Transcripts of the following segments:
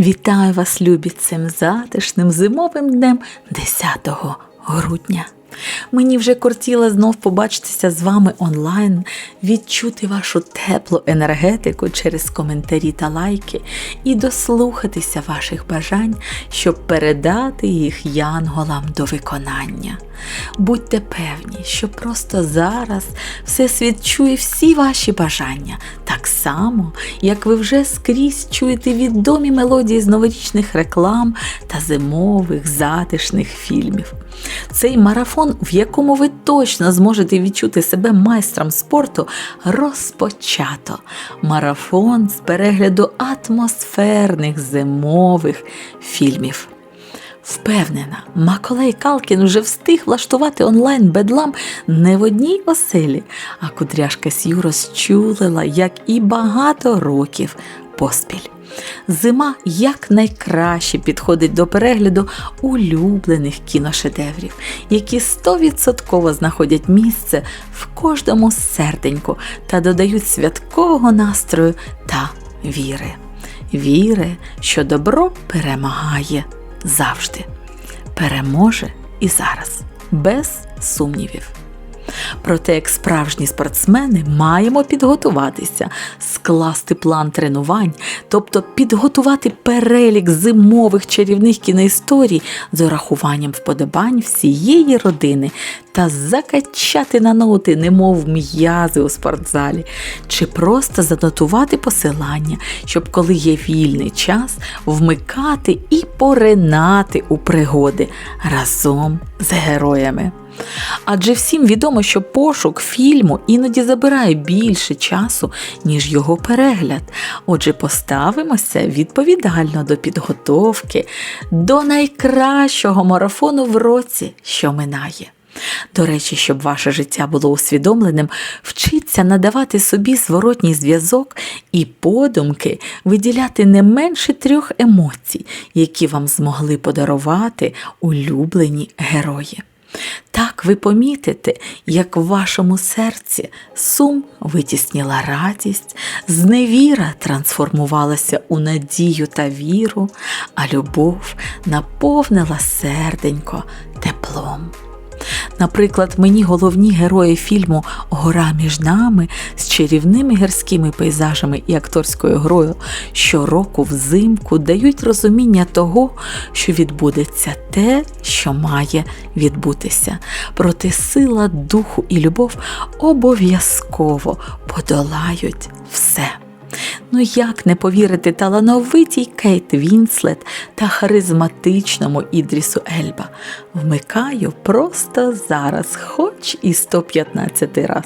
Вітаю вас, любі, цим затишним зимовим днем 10 грудня. Мені вже кортіло знов побачитися з вами онлайн, відчути вашу теплу енергетику через коментарі та лайки і дослухатися ваших бажань, щоб передати їх янголам до виконання. Будьте певні, що просто зараз Всесвіт чує всі ваші бажання, так само, як ви вже скрізь чуєте відомі мелодії з новорічних реклам та зимових затишних фільмів. Цей марафон, в якому ви точно зможете відчути себе майстром спорту, розпочато. Марафон з перегляду атмосферних зимових фільмів. Впевнена, Маколей Калкін вже встиг влаштувати онлайн бедлам не в одній оселі, а кудряшка Сью розчулила, як і багато років поспіль. Зима якнайкраще підходить до перегляду улюблених кіношедеврів, які стовідсотково знаходять місце в кожному серденьку та додають святкового настрою та віри. Віри, що добро перемагає завжди. Переможе і зараз, без сумнівів. Проте, як справжні спортсмени, маємо підготуватися, скласти план тренувань, тобто підготувати перелік зимових чарівних кіноісторій з урахуванням вподобань всієї родини та закачати на ноти, немов м'язи у спортзалі, чи просто занотувати посилання, щоб коли є вільний час, вмикати і поринати у пригоди разом з героями. Адже всім відомо, що пошук фільму іноді забирає більше часу, ніж його перегляд. Отже, поставимося відповідально до підготовки, до найкращого марафону в році, що минає. До речі, щоб ваше життя було усвідомленим, вчиться надавати собі зворотній зв'язок і подумки виділяти не менше трьох емоцій, які вам змогли подарувати улюблені герої. Так ви помітите, як в вашому серці сум витісніла радість, зневіра трансформувалася у надію та віру, а любов наповнила серденько теплом. Наприклад, мені головні герої фільму Гора між нами з чарівними гірськими пейзажами і акторською грою щороку взимку дають розуміння того, що відбудеться те, що має відбутися. Проте сила духу і любов обов'язково подолають все. Ну як не повірити талановитій Кейт Вінслет та харизматичному Ідрісу Ельба? Вмикаю просто зараз, хоч і 115 раз.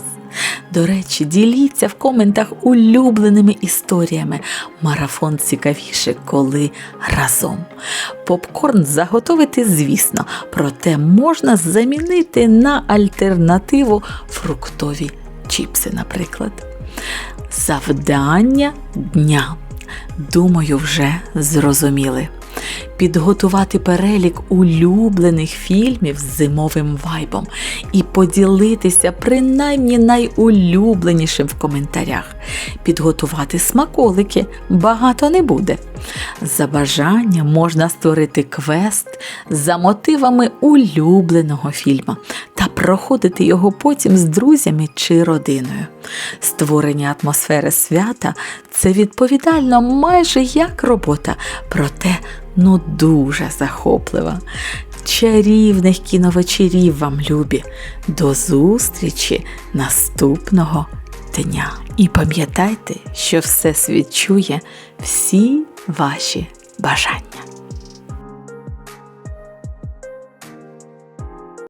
До речі, діліться в коментах улюбленими історіями. Марафон цікавіше, коли разом. Попкорн заготовити, звісно, проте можна замінити на альтернативу фруктові чіпси, наприклад. Завдання дня. Думаю, вже зрозуміли. Підготувати перелік улюблених фільмів з зимовим вайбом і поділитися принаймні найулюбленішим в коментарях. Підготувати смаколики багато не буде. За бажанням можна створити квест за мотивами улюбленого фільму та проходити його потім з друзями чи родиною. Створення атмосфери свята це відповідально майже як робота, проте ну дуже захоплива. Чарівних кіновечерів вам, любі. До зустрічі наступного дня. І пам'ятайте, що все свідчує всі ваші бажання.